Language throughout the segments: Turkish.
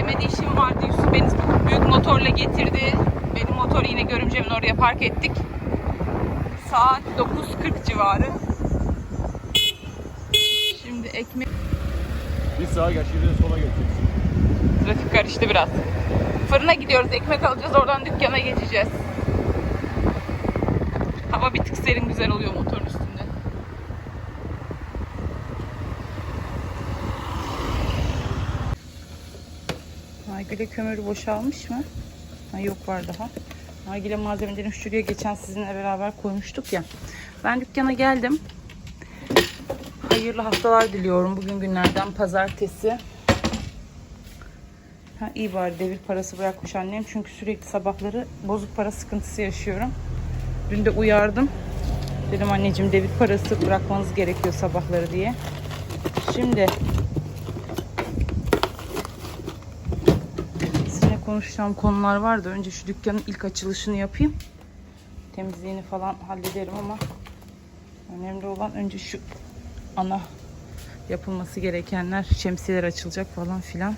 demedi işim vardı. Yusuf beni büyük motorla getirdi. Benim motoru yine görümcemin oraya park ettik. Saat 9.40 civarı. Şimdi ekmek... Bir sağa geç, bir sola geçeceksin. Trafik karıştı biraz. Fırına gidiyoruz. Ekmek alacağız. Oradan dükkana geçeceğiz. Hava bir tık serin güzel oluyor motorun üstünde. Nargile kömürü boşalmış mı? Ha, yok var daha. Nargile malzemelerini şuraya geçen sizinle beraber koymuştuk ya. Ben dükkana geldim. Hayırlı haftalar diliyorum. Bugün günlerden pazartesi. Ha, iyi bari devir parası bırakmış annem. Çünkü sürekli sabahları bozuk para sıkıntısı yaşıyorum. Dün de uyardım. Dedim anneciğim devir parası bırakmanız gerekiyor sabahları diye. Şimdi konuşacağım konular vardı. Önce şu dükkanın ilk açılışını yapayım. Temizliğini falan hallederim ama önemli olan önce şu ana yapılması gerekenler şemsiyeler açılacak falan filan.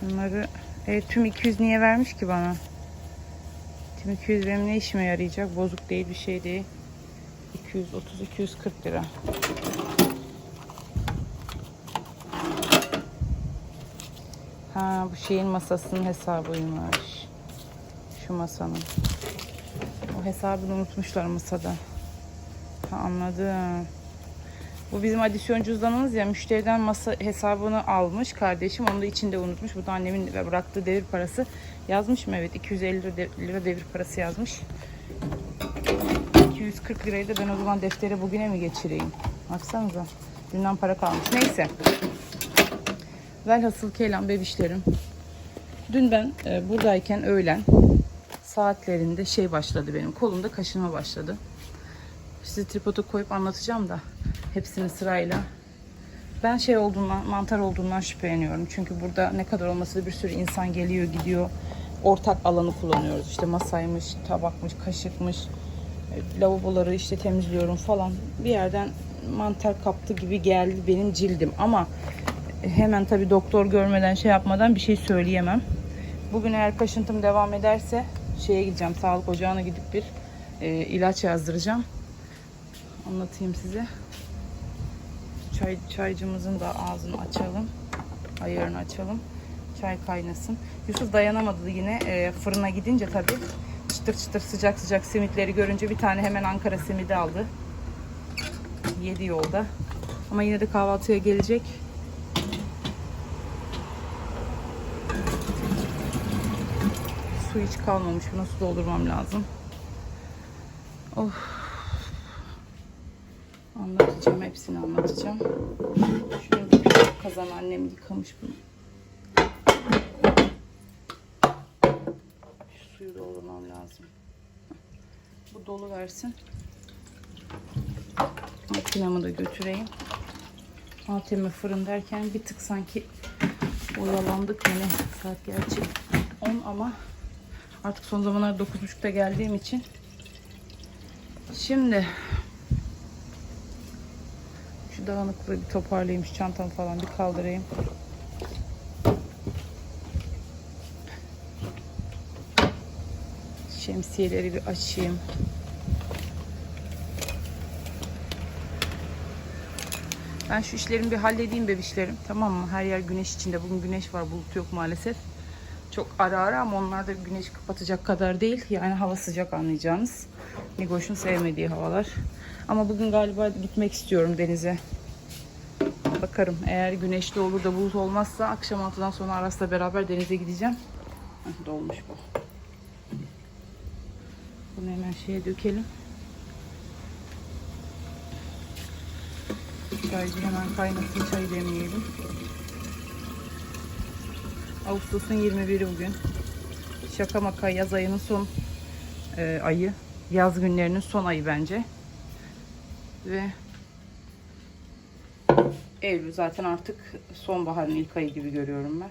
Şunları e, tüm 200 niye vermiş ki bana? Tüm 200 benim ne işime yarayacak? Bozuk değil bir şey değil. 230 240 lira. Ha bu şeyin masasının hesabıymış. Şu masanın. O hesabını unutmuşlar masada. Ha anladım. Bu bizim adisyon cüzdanımız ya müşteriden masa hesabını almış kardeşim. Onu da içinde unutmuş. Bu da annemin bıraktığı devir parası. Yazmış mı? Evet 250 lira, de- lira devir parası yazmış. 240 lirayı da ben o zaman deftere bugüne mi geçireyim? Baksanıza. Dünden para kalmış. Neyse. Velhasıl kelam bebişlerim. Dün ben e, buradayken öğlen saatlerinde şey başladı benim. Kolumda kaşınma başladı. Size tripodu koyup anlatacağım da hepsini sırayla. Ben şey olduğundan, mantar olduğundan şüpheleniyorum. Çünkü burada ne kadar olmasa da bir sürü insan geliyor gidiyor. Ortak alanı kullanıyoruz. İşte masaymış, tabakmış, kaşıkmış, e, lavaboları işte temizliyorum falan. Bir yerden mantar kaptı gibi geldi benim cildim. Ama hemen tabii doktor görmeden şey yapmadan bir şey söyleyemem. Bugün eğer kaşıntım devam ederse şeye gideceğim. Sağlık ocağına gidip bir e, ilaç yazdıracağım anlatayım size. Çay, çaycımızın da ağzını açalım. Ayarını açalım. Çay kaynasın. Yusuf dayanamadı yine e, fırına gidince tabii. Çıtır çıtır sıcak sıcak simitleri görünce bir tane hemen Ankara simidi aldı. Yedi yolda. Ama yine de kahvaltıya gelecek. Su hiç kalmamış. Buna su doldurmam lazım. Of. Anlatacağım. Hepsini anlatacağım. Bir küçük kazan annem yıkamış bunu. Şu suyu doldurmam lazım. Bu dolu versin. Makinamı da götüreyim. Malteme fırın derken bir tık sanki oyalandık yine. Saat gerçi 10 ama artık son zamanlarda 9.30'da geldiğim için Şimdi şu dağınıklığı bir toparlayayım, şu çantamı falan bir kaldırayım. Şemsiyeleri bir açayım. Ben şu işlerimi bir halledeyim bebişlerim. Tamam mı? Her yer güneş içinde. Bugün güneş var, bulut yok maalesef. Çok ara ara ama onlar da güneş kapatacak kadar değil. Yani hava sıcak anlayacağınız. Nigoş'un sevmediği havalar. Ama bugün galiba gitmek istiyorum denize. Bakarım eğer güneşli olur da bulut olmazsa akşam 6'dan sonra Aras'la beraber denize gideceğim. Dolmuş bu. Bunu hemen şeye dökelim. Çaycı hemen kaynasın çay demleyelim. Ağustos'un 21'i bugün. Şaka maka yaz ayının son e, ayı. Yaz günlerinin son ayı bence. Ve Eylül zaten artık sonbaharın ilk ayı gibi görüyorum ben.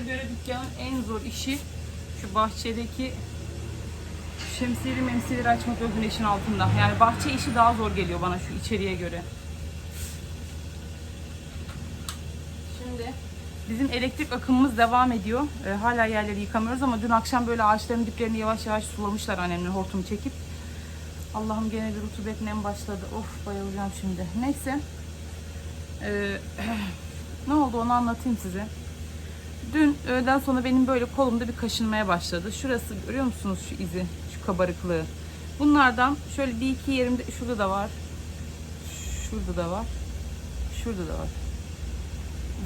Göre dükkanın en zor işi şu bahçedeki şemsiyeli memsiyeleri açmak o altında. Yani bahçe işi daha zor geliyor bana şu içeriye göre. Şimdi bizim elektrik akımımız devam ediyor. Ee, hala yerleri yıkamıyoruz ama dün akşam böyle ağaçların diplerini yavaş yavaş sulamışlar annemle hortum çekip. Allah'ım gene bir rutubet nem başladı. Of bayılacağım şimdi. Neyse. Ee, ne oldu onu anlatayım size. Dün öğleden sonra benim böyle kolumda bir kaşınmaya başladı. Şurası görüyor musunuz şu izi, şu kabarıklığı. Bunlardan şöyle bir iki yerimde, şurada da var. Şurada da var. Şurada da var.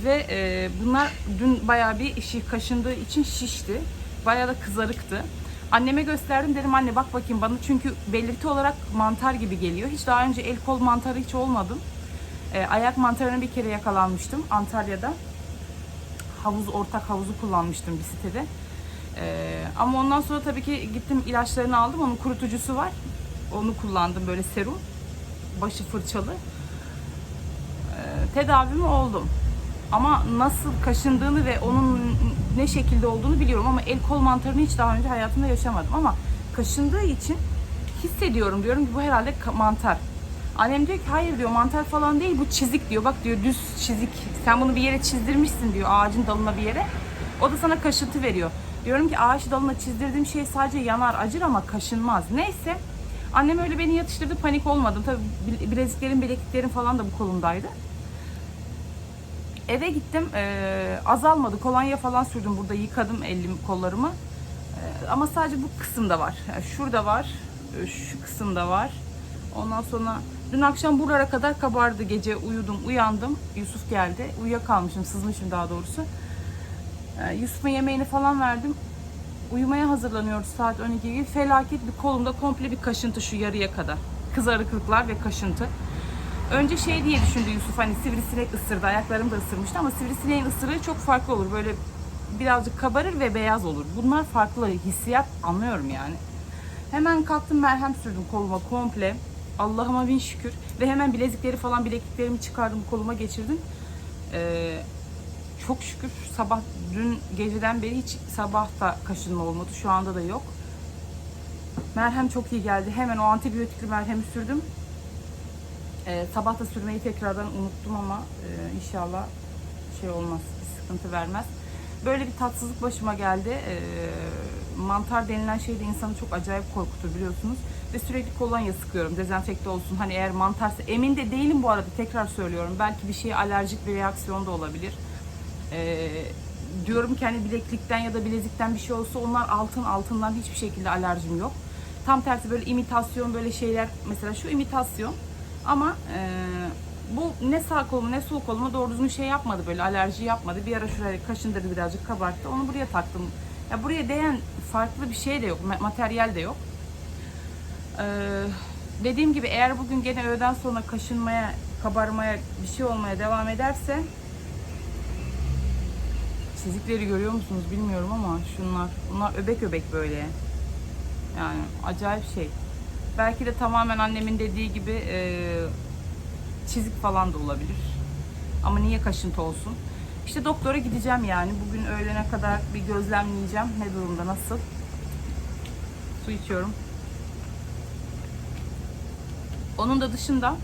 Ve e, bunlar dün bayağı bir şiş, kaşındığı için şişti. Bayağı da kızarıktı. Anneme gösterdim dedim anne bak bakayım bana çünkü belirti olarak mantar gibi geliyor. Hiç daha önce el kol mantarı hiç olmadım. E, ayak mantarına bir kere yakalanmıştım Antalya'da. Havuz ortak havuzu kullanmıştım bir sitede. E, ama ondan sonra tabii ki gittim ilaçlarını aldım. Onun kurutucusu var. Onu kullandım böyle serum. Başı fırçalı. E, tedavimi oldum. Ama nasıl kaşındığını ve onun ne şekilde olduğunu biliyorum ama el kol mantarını hiç daha önce hayatımda yaşamadım ama kaşındığı için hissediyorum diyorum ki bu herhalde mantar. Annem diyor ki hayır diyor mantar falan değil bu çizik diyor. Bak diyor düz çizik. Sen bunu bir yere çizdirmişsin diyor ağacın dalına bir yere. O da sana kaşıntı veriyor. Diyorum ki ağaç dalına çizdirdiğim şey sadece yanar acır ama kaşınmaz. Neyse annem öyle beni yatıştırdı panik olmadım. Tabii bil- bileziklerim bilekliklerim falan da bu kolumdaydı. Eve gittim. eee, azalmadı. Kolonya falan sürdüm. Burada yıkadım elim kollarımı. Eee, ama sadece bu kısımda var. Yani şurada var. Şu kısımda var. Ondan sonra dün akşam buralara kadar kabardı. Gece uyudum, uyandım. Yusuf geldi. Uyuyakalmışım, sızmışım daha doğrusu. Eee, Yusuf'a yemeğini falan verdim. Uyumaya hazırlanıyoruz saat 12 gibi. Felaket bir kolumda komple bir kaşıntı şu yarıya kadar. Kızarıklıklar ve kaşıntı. Önce şey diye düşündü Yusuf hani sivrisinek ısırdı. Ayaklarım da ısırmıştı ama sivrisineğin ısırığı çok farklı olur. Böyle birazcık kabarır ve beyaz olur. Bunlar farklı hissiyat anlıyorum yani. Hemen kalktım merhem sürdüm koluma komple. Allah'ıma bin şükür. Ve hemen bilezikleri falan bilekliklerimi çıkardım koluma geçirdim. Ee, çok şükür sabah dün geceden beri hiç sabah da kaşınma olmadı. Şu anda da yok. Merhem çok iyi geldi. Hemen o antibiyotikli merhemi sürdüm. Ee, sabah da sürmeyi tekrardan unuttum ama e, inşallah şey olmaz, bir sıkıntı vermez. Böyle bir tatsızlık başıma geldi. Ee, mantar denilen şey de insanı çok acayip korkutur biliyorsunuz. Ve sürekli kolonya sıkıyorum dezenfekte olsun. Hani eğer mantarsa emin de değilim bu arada tekrar söylüyorum. Belki bir şeye alerjik bir reaksiyon da olabilir. Ee, diyorum ki hani bileklikten ya da bilezikten bir şey olsa onlar altın altından hiçbir şekilde alerjim yok. Tam tersi böyle imitasyon böyle şeyler mesela şu imitasyon ama e, bu ne sağ kolumu ne sol kolumu doğru düzgün şey yapmadı böyle alerji yapmadı. Bir ara şuraya kaşındırdı birazcık kabarttı. Onu buraya taktım. Ya buraya değen farklı bir şey de yok. ma- Materyal de yok. Ee, dediğim gibi eğer bugün gene öğleden sonra kaşınmaya, kabarmaya, bir şey olmaya devam ederse çizikleri görüyor musunuz bilmiyorum ama şunlar. Bunlar öbek öbek böyle. Yani acayip şey. Belki de tamamen annemin dediği gibi e, çizik falan da olabilir. Ama niye kaşıntı olsun? İşte doktora gideceğim yani. Bugün öğlene kadar bir gözlemleyeceğim. Ne durumda, nasıl? Su içiyorum. Onun da dışında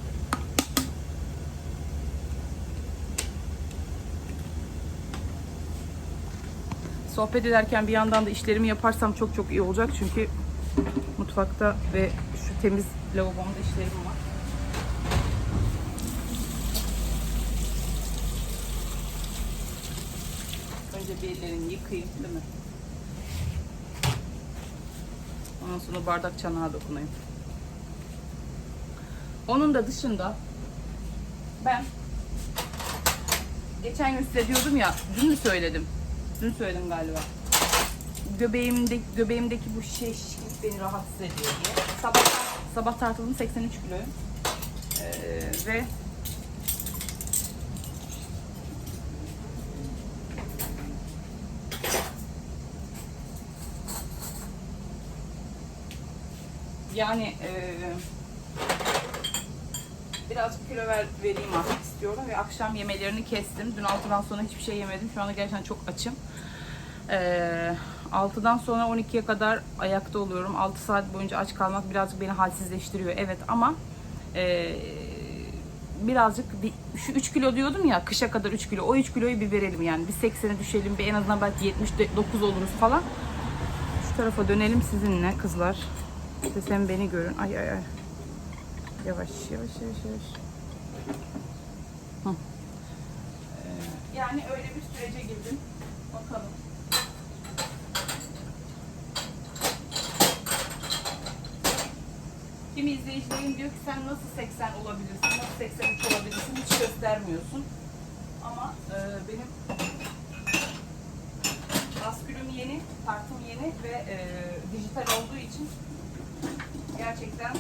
sohbet ederken bir yandan da işlerimi yaparsam çok çok iyi olacak. Çünkü mutfakta ve şu temiz lavabomda işlerim var. Önce bir ellerimi yıkayayım değil mi? Ondan sonra bardak çanağa dokunayım. Onun da dışında ben geçen gün size diyordum ya, dün mü söyledim? Dün söyledim galiba. Göbeğimdeki, göbeğimdeki bu şişlik beni rahatsız ediyor diye. Sabah, sabah tartıldım 83 kiloyum. Ee, ve yani birazcık kilo ver, vereyim artık istiyorum ve akşam yemelerini kestim. Dün altıdan sonra hiçbir şey yemedim. Şu anda gerçekten çok açım. Ee, 6'dan sonra 12'ye kadar ayakta oluyorum. 6 saat boyunca aç kalmak birazcık beni halsizleştiriyor. Evet ama ee, birazcık bir, şu 3 kilo diyordum ya kışa kadar 3 kilo. O 3 kiloyu bir verelim yani. Bir 80'e düşelim. Bir en azından belki 79 oluruz falan. Şu tarafa dönelim sizinle kızlar. İşte beni görün. Ay ay ay. Yavaş yavaş yavaş yavaş. Hı. Ee, yani öyle bir sürece girdim. Bakalım. Kimi izleyicilerim diyor ki sen nasıl 80 olabilirsin, nasıl 83 olabilirsin hiç göstermiyorsun. Ama e, benim baskülüm yeni, tartım yeni ve e, dijital olduğu için gerçekten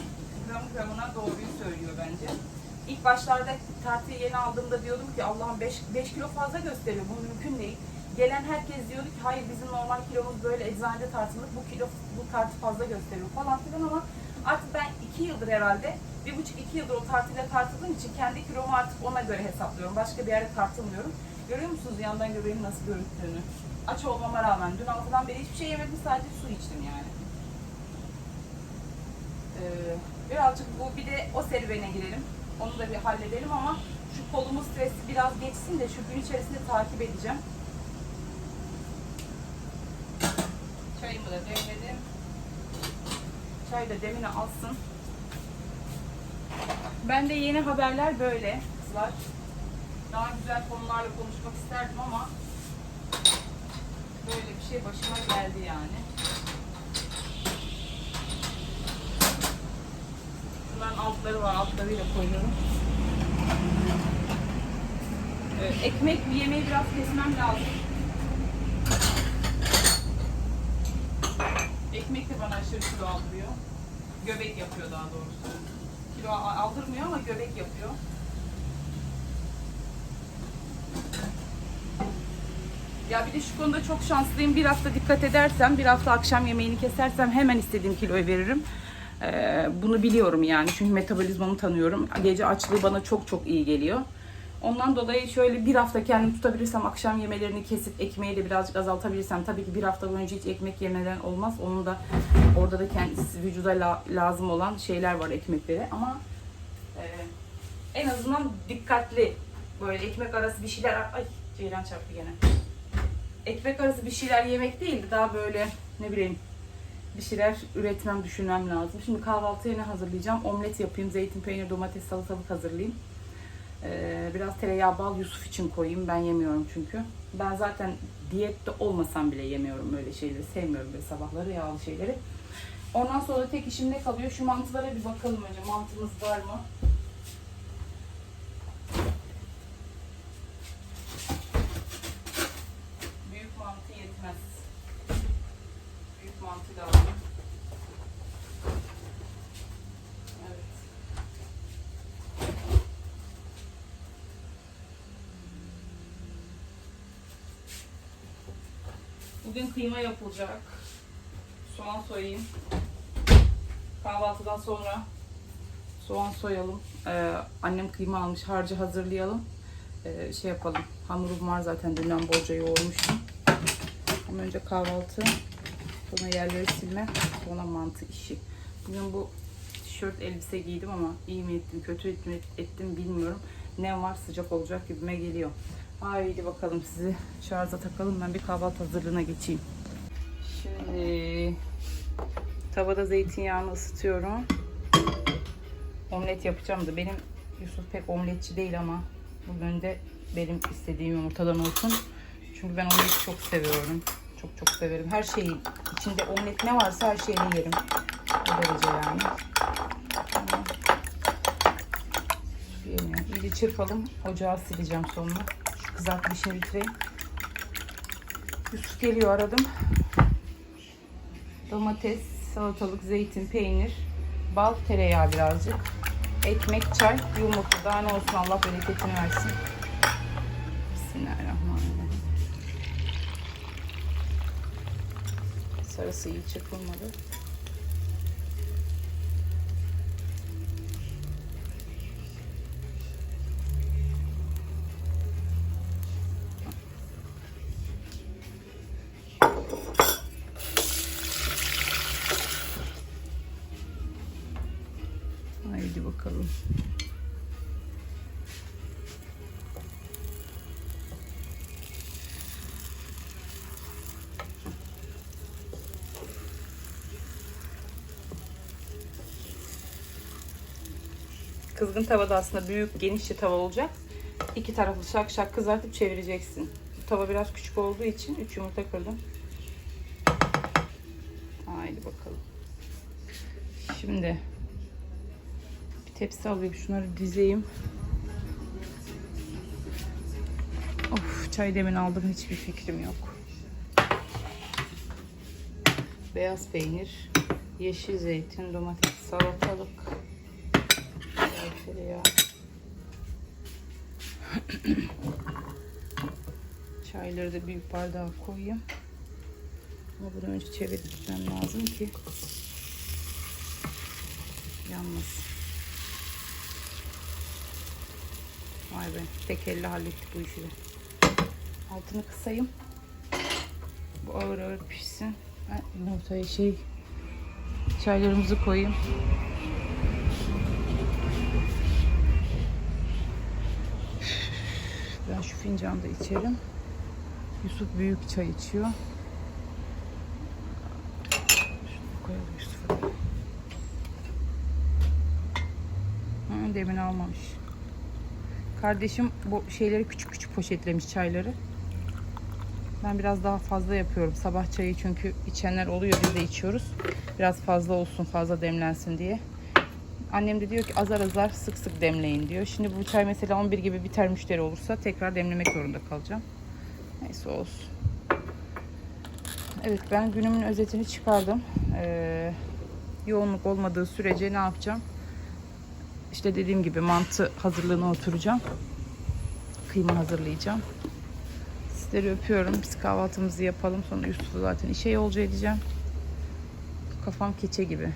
gram gramına doğruyu söylüyor bence. İlk başlarda tartıyı yeni aldığımda diyordum ki Allah'ım 5, 5 kilo fazla gösteriyor. Bu mümkün değil. Gelen herkes diyordu ki hayır bizim normal kilomuz böyle eczanede tartılır. Bu kilo bu tartı fazla gösteriyor falan filan ama artık ben 2 yıldır herhalde bir buçuk iki yıldır o tartıyla tartıldığım için kendi kilomu artık ona göre hesaplıyorum. Başka bir yerde tartılmıyorum. Görüyor musunuz yandan göbeğin nasıl görüntüğünü? Aç olmama rağmen dün altıdan beri hiçbir şey yemedim sadece su içtim yani. Ee, birazcık bu bir de o serüvene girelim. Onu da bir halledelim ama şu kolumu stresi biraz geçsin de şu gün içerisinde takip edeceğim. Çayımı da demledim. Çay da demini alsın. Ben de yeni haberler böyle kızlar. Daha güzel konularla konuşmak isterdim ama böyle bir şey başıma geldi yani. Bunların altları var, altlarıyla koyuyorum. Ee, ekmek yemeği biraz kesmem lazım. Ekmek de bana aşırı kilo aldırıyor. Göbek yapıyor daha doğrusu. Kilo aldırmıyor ama göbek yapıyor. Ya bir de şu konuda çok şanslıyım. Bir hafta dikkat edersem, bir hafta akşam yemeğini kesersem hemen istediğim kiloyu veririm. Ee, bunu biliyorum yani çünkü metabolizmamı tanıyorum. Gece açlığı bana çok çok iyi geliyor. Ondan dolayı şöyle bir hafta kendimi tutabilirsem akşam yemelerini kesip ekmeği de birazcık azaltabilirsem tabii ki bir hafta boyunca hiç ekmek yemeden olmaz. Onun da orada da kendisi vücuda la- lazım olan şeyler var ekmekleri ama e, en azından dikkatli böyle ekmek arası bir şeyler ay Ceylan çarptı gene. Ekmek arası bir şeyler yemek değil de daha böyle ne bileyim bir şeyler üretmem, düşünmem lazım. Şimdi kahvaltıya ne hazırlayacağım? Omlet yapayım, zeytin, peynir, domates, salatalık hazırlayayım. Ee, biraz tereyağı, bal Yusuf için koyayım. Ben yemiyorum çünkü. Ben zaten diyette olmasam bile yemiyorum böyle şeyleri. Sevmiyorum böyle sabahları yağlı şeyleri. Ondan sonra tek işim ne kalıyor? Şu mantılara bir bakalım önce. Mantımız var mı? Büyük mantı yetmez. Büyük mantı lazım. Evet. Bugün kıyma yapılacak. Soğan soyayım. Kahvaltıdan sonra soğan soyalım. Ee, annem kıyma almış. Harcı hazırlayalım. Ee, şey yapalım. Hamurum var zaten. Dünden bolca yoğurmuştum. Ama önce kahvaltı. Sonra yerleri silme. Sonra mantı işi. Bugün bu tişört elbise giydim ama iyi mi ettim, kötü ettim, ettim bilmiyorum. Ne var sıcak olacak gibime geliyor. Haydi bakalım sizi şarja takalım. Ben bir kahvaltı hazırlığına geçeyim. Şimdi tavada zeytinyağını ısıtıyorum. Omlet yapacağım da benim Yusuf pek omletçi değil ama bugün de benim istediğim yumurtadan olsun. Çünkü ben omleti çok seviyorum. Çok çok severim. Her şeyi içinde omlet ne varsa her şeyini yerim. O derece yani. İyice çırpalım. Ocağı sileceğim sonra. Kızartma işini bitireyim. Yusuf geliyor aradım. Domates, salatalık, zeytin, peynir, bal, tereyağı birazcık. Ekmek, çay, yumurta. Daha ne olsun Allah bereketini versin. Bismillahirrahmanirrahim. Sarısı iyi çırpılmadı. Kızgın tavada aslında büyük genişçe tava olacak. İki taraflı şak şak kızartıp çevireceksin. Tava biraz küçük olduğu için 3 yumurta kırdım. Haydi bakalım. Şimdi bir tepsi alayım şunları dizeyim. Of çay demin aldım hiçbir fikrim yok. Beyaz peynir, yeşil zeytin, domates, salatalık, tereyağı. Çayları da büyük bardağa koyayım. Ama bunu önce çevirmem lazım ki yanmasın. Vay be tek elle hallettik bu işi de. Altını kısayım. Bu ağır ağır pişsin. Ben ortaya şey çaylarımızı koyayım. Ben şu fincanda içerim. Yusuf büyük çay içiyor. Şunu koyalım Yusuf'a. Demin almamış. Kardeşim bu şeyleri küçük küçük poşetlemiş çayları. Ben biraz daha fazla yapıyorum. Sabah çayı çünkü içenler oluyor biz de içiyoruz. Biraz fazla olsun fazla demlensin diye. Annem de diyor ki azar azar sık sık demleyin diyor. Şimdi bu çay mesela 11 gibi biter müşteri olursa tekrar demlemek zorunda kalacağım. Neyse olsun. Evet ben günümün özetini çıkardım. Ee, yoğunluk olmadığı sürece ne yapacağım? İşte dediğim gibi mantı hazırlığına oturacağım. Kıyma hazırlayacağım. Sizleri öpüyorum. Biz kahvaltımızı yapalım. Sonra Yusuf'u zaten işe yolcu edeceğim. Kafam keçe gibi.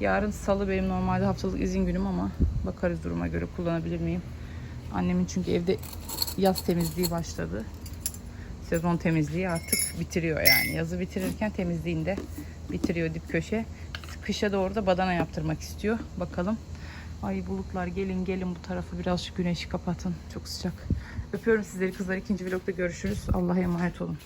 Yarın salı benim normalde haftalık izin günüm ama bakarız duruma göre kullanabilir miyim? Annemin çünkü evde yaz temizliği başladı. Sezon temizliği artık bitiriyor yani. Yazı bitirirken temizliğini de bitiriyor dip köşe. Kışa doğru da badana yaptırmak istiyor. Bakalım. Ay bulutlar gelin gelin bu tarafı biraz şu güneşi kapatın. Çok sıcak. Öpüyorum sizleri kızlar. ikinci vlogda görüşürüz. Allah'a emanet olun.